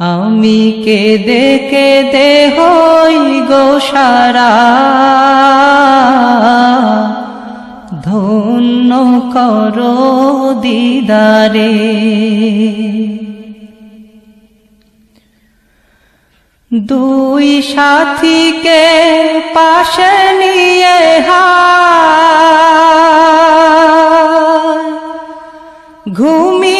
আমি কেঁদে কেঁদে হই গো সারা। ধন্য করো দিদারে। দুই সাথীকে পাশে নিয়ে হায়। ঘুমিয়ে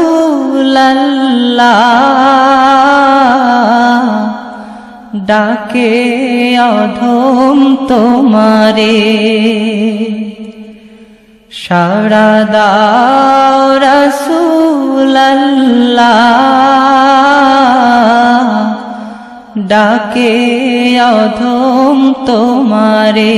রসুল্লাহ ডাকে অধম তোমারে। সারা দাও রসুল্লাহ ডাকে অধম তোমারে।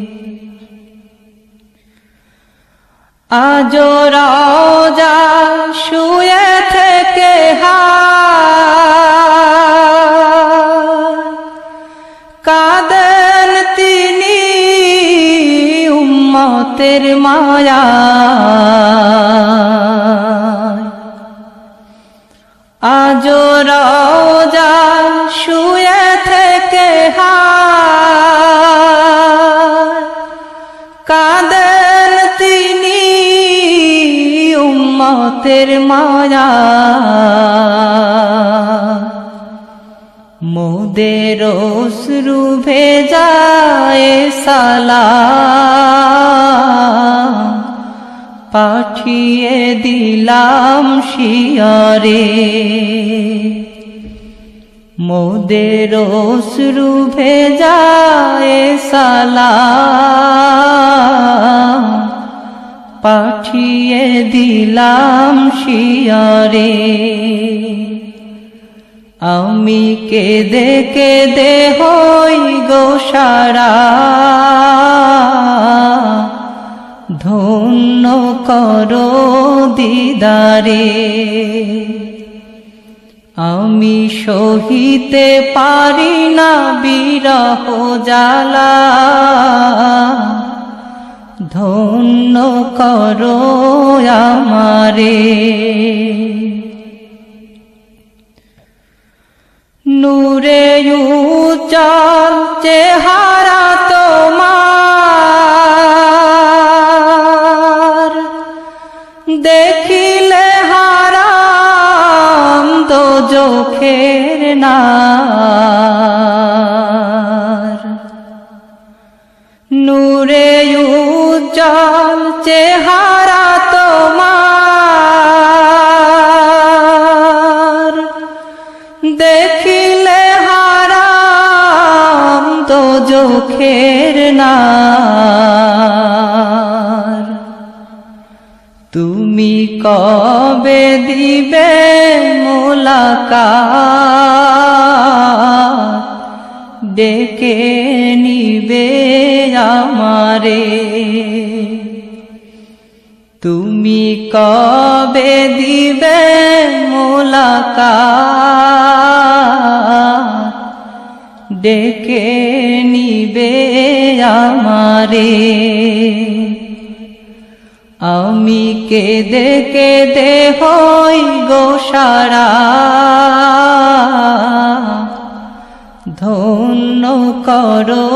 আজ রাজা শুয়ে থেকে কাদেন তিনি উম্মতের মায়া আজ রাজা উম্মতের মায়া। মোদের অশ্রু ভেজায় সালা। পাঠিয়ে দিলাম শিয়রে। মোদের অশ্রু ভেজায় সালা। পাঠিয়ে দিলাম শিয়রে। আমি কেঁদে কেঁদে হই গো সারা। ধন্য করো দিদারে। আমি সহিতে পারি না বিরহ জালা ধন্য করো আমারে। নূরে উজ্জ্বল চেহারা তোমার। দেখিলে হারাম দো চোখের না নূরে উজ্জ্বল চেহারা তোমার। দেখিলে হারাম তো জোখের না তুমি কবে দিবে মোলাকার ডেকে নিবে আমারে। তুমি কবে দিবে মোলাকা ডেকে নিবে আমারে। আমি কেঁদে কেঁদে হই গোসারা ধন্য করো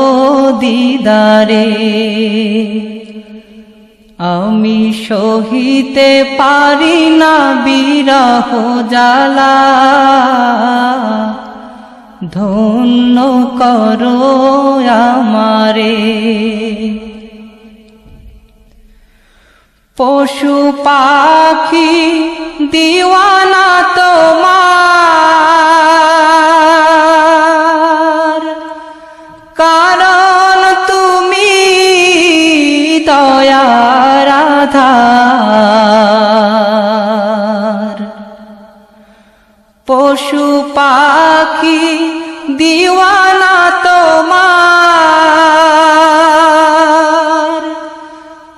দিদারে। আমি সহিতে পারি না বিরহ জ্বালা। ধন্য করো আমারে। পশু পাখি, দিওয়ানা তোমার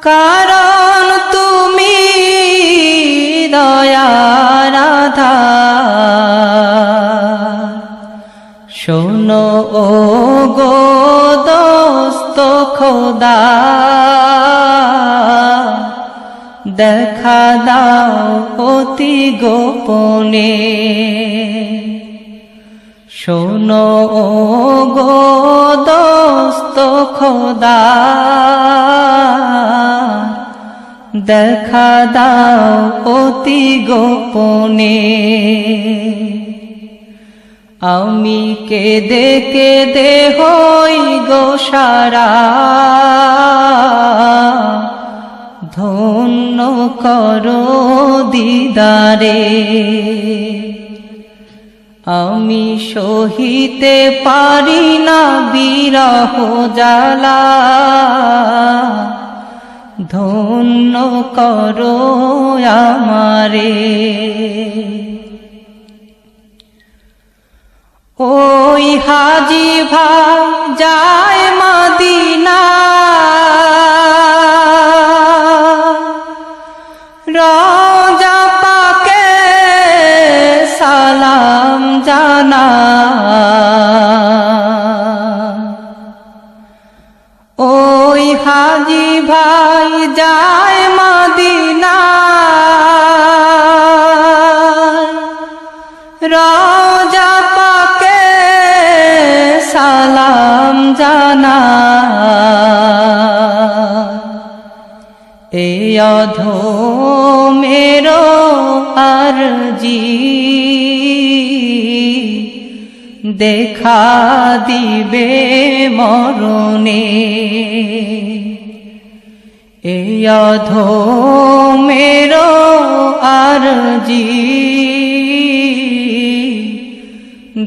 কারণ তুমি দয়ার আধার শোনো ও গো দোস্ত খোদা দেখা দাও অতি গোপনে। শোনো গো দোস্ত খোদা, দেখা দাও অতি গোপনে। আমি কেঁদে কেঁদে হই গো সারা, ধন্য করো দিদারে। আমি সহিতে পারি না বিরহ জ্বালা। ধন্য করো আমারে। ওই হাজি ভাই জানা ওই হাজি ভাই যায় মদিনা রাজা পাকে সালাম জানা এ অধো মেরো আরজি দেখা দিবে মরণে। এ অধো মেরো আরজি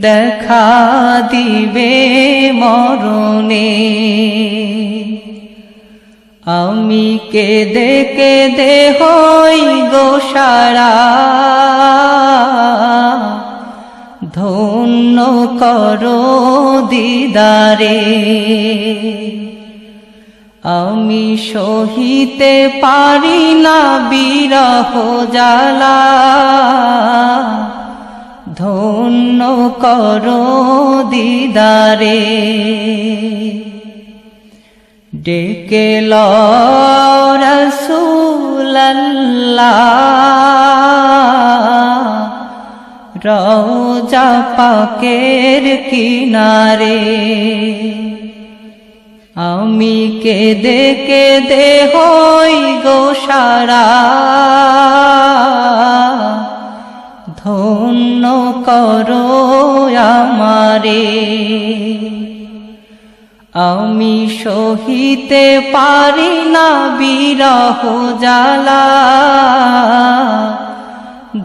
দেখা দিবে মরণে। আমি কেঁদে কেঁদে হই গোসারা। করো দিদারে। আমি সহিতে পারি না বিরহ জ্বালা। ধন্য করো দিদারে। ডেকে রসুল্লাহ রওজা পাকের কিনারে। আমি কেঁদে কেঁদে হই গো সারা। ধন্য করো আমারে। আমি সহিতে পারি না বিরহ জ্বালা।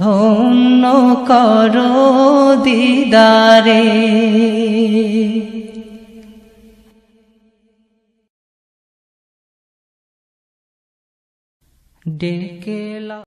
ধন্য কর দিদারে। ডেকে